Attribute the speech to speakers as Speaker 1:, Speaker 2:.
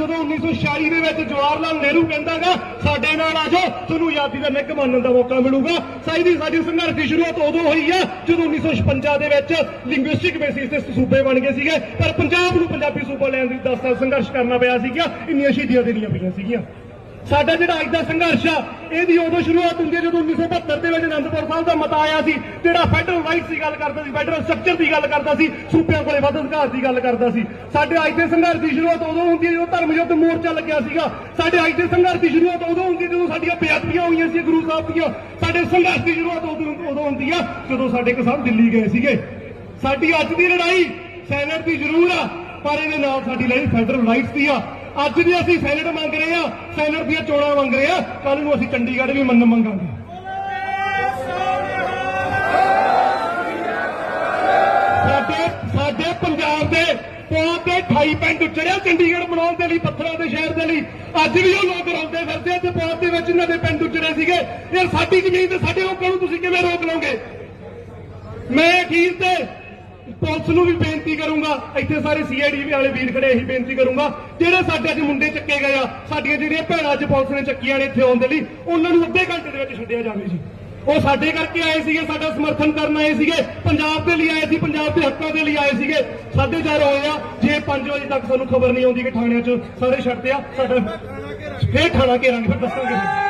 Speaker 1: ਜਦੋਂ 1946 ਦੇ ਵਿੱਚ ਜਵਾਹਰ ਲਾਲ ਨਹਿਰੂ ਕਹਿੰਦਾਗਾ ਸਾਡੇ ਨਾਲ ਆ ਜਾਓ, ਤੁਹਾਨੂੰ ਆਜ਼ਾਦੀ ਦਾ ਨਿੱਘ ਮਾਣਨ ਦਾ ਮੌਕਾ ਮਿਲੂਗਾ। ਸਾਈ ਦੀ ਸਾਡੀ ਸੰਘਰਸ਼ ਦੀ ਸ਼ੁਰੂਆਤ ਉਦੋਂ ਹੋਈ ਆ, ਜਦੋਂ 1956 ਦੇ ਵਿੱਚ ਲਿੰਗੁਇਸਟਿਕ ਬੇਸਿਸ ਤੇ ਸੂਬੇ ਬਣ ਗਏ ਸੀਗੇ। ਪਰ ਪੰਜਾਬ ਨੂੰ ਪੰਜਾਬੀ ਸੂਬਾ ਲੈਣ ਦੀ 10 ਸਾਲ ਸੰਘਰਸ਼ ਕਰਨਾ ਪਿਆ ਸੀਗਾ, ਇੰਨੀਆਂ ਸ਼ਹੀਦੀਆਂ ਦੇਣੀਆਂ ਪਈਆਂ ਸੀਗੀਆਂ। ਸਾਡਾ ਜਿਹੜਾ ਅੱਜ ਦਾ ਸੰਘਰਸ਼ ਆ, ਇਹਦੀ ਉਦੋਂ ਸ਼ੁਰੂਆਤ ਹੁੰਦੀ ਹੈ ਜਦੋਂ 1972 ਦੇ ਵਿੱਚ ਅਨੰਦਪੁਰ ਸਾਹਿਬ ਦਾ ਮਤਾ ਆਇਆ ਸੀ, ਜਿਹੜਾ ਫੈਡਰਲ ਰਾਈਟਸ ਦੀ ਗੱਲ ਕਰਦਾ ਸੀ ਫੈਡਰਲ ਸਟਰਕਚਰ ਦੀ ਗੱਲ ਕਰਦਾ ਸੀ, ਸੂਬਿਆਂ ਕੋਲੇ ਵੱਧ ਅਧਿਕਾਰ ਦੀ ਗੱਲ ਕਰਦਾ ਸੀ। ਸਾਡੇ ਅੱਜ ਦੇ ਸੰਘਰਸ਼ ਦੀ ਸ਼ੁਰੂਆਤ ਉਦੋਂ ਹੁੰਦੀ ਹੈ ਜਦੋਂ ਧਰਮ ਯੁੱਧ ਮੋਰਚਾ ਲੱਗਿਆ ਸੀਗਾ। ਸਾਡੇ ਅੱਜ ਦੇ ਸੰਘਰਸ਼ ਦੀ ਸ਼ੁਰੂਆਤ ਉਦੋਂ ਹੁੰਦੀ ਹੈ ਜਦੋਂ ਸਾਡੀਆਂ ਬੇਅਦਬੀਆਂ ਹੋਈਆਂ ਸੀ ਗੁਰੂ ਸਾਹਿਬ ਦੀਆਂ। ਸਾਡੇ ਸੰਘਰਸ਼ ਦੀ ਸ਼ੁਰੂਆਤ ਉਦੋਂ ਉਦੋਂ ਹੁੰਦੀ ਆ, ਜਦੋਂ ਸਾਡੇ ਕਿਸਾਨ ਦਿੱਲੀ ਗਏ ਸੀਗੇ। ਸਾਡੀ ਅੱਜ ਦੀ ਲੜਾਈ ਸੈਨੇਟ ਦੀ ਜ਼ਰੂਰ ਆ, ਪਰ ਇਹਦੇ ਨਾਲ ਸਾਡੀ ਲੜਾਈ ਫੈਡਰਲ ਰਾਈਟਸ ਦੀ ਆ। ਅੱਜ ਵੀ ਅਸੀਂ ਸੈਨੇਟ ਮੰਗ ਰਹੇ ਆ ਸੈਨੇਟ ਦੀਆਂ ਚੋਣਾਂ ਮੰਗ ਰਹੇ ਆ ਕੱਲ ਨੂੰ ਅਸੀਂ ਚੰਡੀਗੜ੍ਹ ਵੀ ਮੰਨ ਮੰਗਾਂਗੇ। ਸਾਡੇ ਸਾਡੇ ਪੰਜਾਬ ਦੇ ਪੁਲ ਤੇ 28 ਪਿੰਡ ਉਚੜਿਆ ਚੰਡੀਗੜ੍ਹ ਬਣਾਉਣ ਦੇ ਲਈ, ਪੱਥਰਾਂ ਦੇ ਸ਼ਹਿਰ ਦੇ ਲਈ। ਅੱਜ ਵੀ ਉਹ ਲੋਕ ਰੋਂਦੇ ਫਿਰਦੇ ਤੇ ਪੁਲ ਦੇ ਵਿੱਚ ਇਹਨਾਂ ਦੇ ਪਿੰਡ ਉਚੜੇ ਸੀਗੇ। ਯਾਰ ਸਾਡੀ ਜ਼ਮੀਨ ਤੇ ਸਾਡੇ ਲੋਕਾਂ ਨੂੰ ਤੁਸੀਂ ਕਿਵੇਂ ਰੋਕ ਲਓਗੇ? ਮੈਂ ਅਖੀਰ ਤੇ ਪੁਲਿਸ ਨੂੰ ਵੀ ਬੇਨਤੀ ਕਰੂੰਗਾ ਇੱਥੇ ਸਾਰੇ ਸੀਆਈਡੀ ਵਾਲੇ ਵੀਰ ਖੜੇ ਇਹੀ ਬੇਨਤੀ ਕਰੂੰਗਾ ਜਿਹੜੇ ਸਾਡੇ ਅੱਜ ਮੁੰਡੇ ਚੱਕੇ ਗਏ ਆ ਸਾਡੀਆਂ ਜਿਹੜੀਆਂ ਭੈਣਾਂ ਅੱਜ ਪੁਲਿਸ ਨੇ ਚੱਕੀਆਂ ਨੇ ਇੱਥੇ ਆਉਣ ਦੇ ਲਈ ਉਹਨਾਂ ਨੂੰ ਅੱਧੇ ਘੰਟੇ ਦੇ ਵਿੱਚ ਛੱਡਿਆ ਜਾਵੇ ਜੀ। ਉਹ ਸਾਡੇ ਕਰਕੇ ਆਏ ਸੀਗੇ ਸਾਡਾ ਸਮਰਥਨ ਕਰਨ ਆਏ ਸੀਗੇ ਪੰਜਾਬ ਦੇ ਲਈ ਆਏ ਸੀ ਪੰਜਾਬ ਦੇ ਹੱਕਾਂ ਦੇ ਲਈ ਆਏ ਸੀਗੇ। ਸਾਢੇ ਚਾਰ ਹੋਏ ਆ ਜੇ 5 ਵਜੇ ਤੱਕ ਸਾਨੂੰ ਖਬਰ ਨਹੀਂ ਆਉਂਦੀ ਕਿ ਥਾਣਿਆਂ 'ਚ ਸਾਰੇ ਛੱਡਦੇ ਆ ਸਾਡਾ ਫੇਰ ਥਾਣਾ ਘੇਰਾਂਗੇ ਫਿਰ ਦੱਸਾਂਗੇ।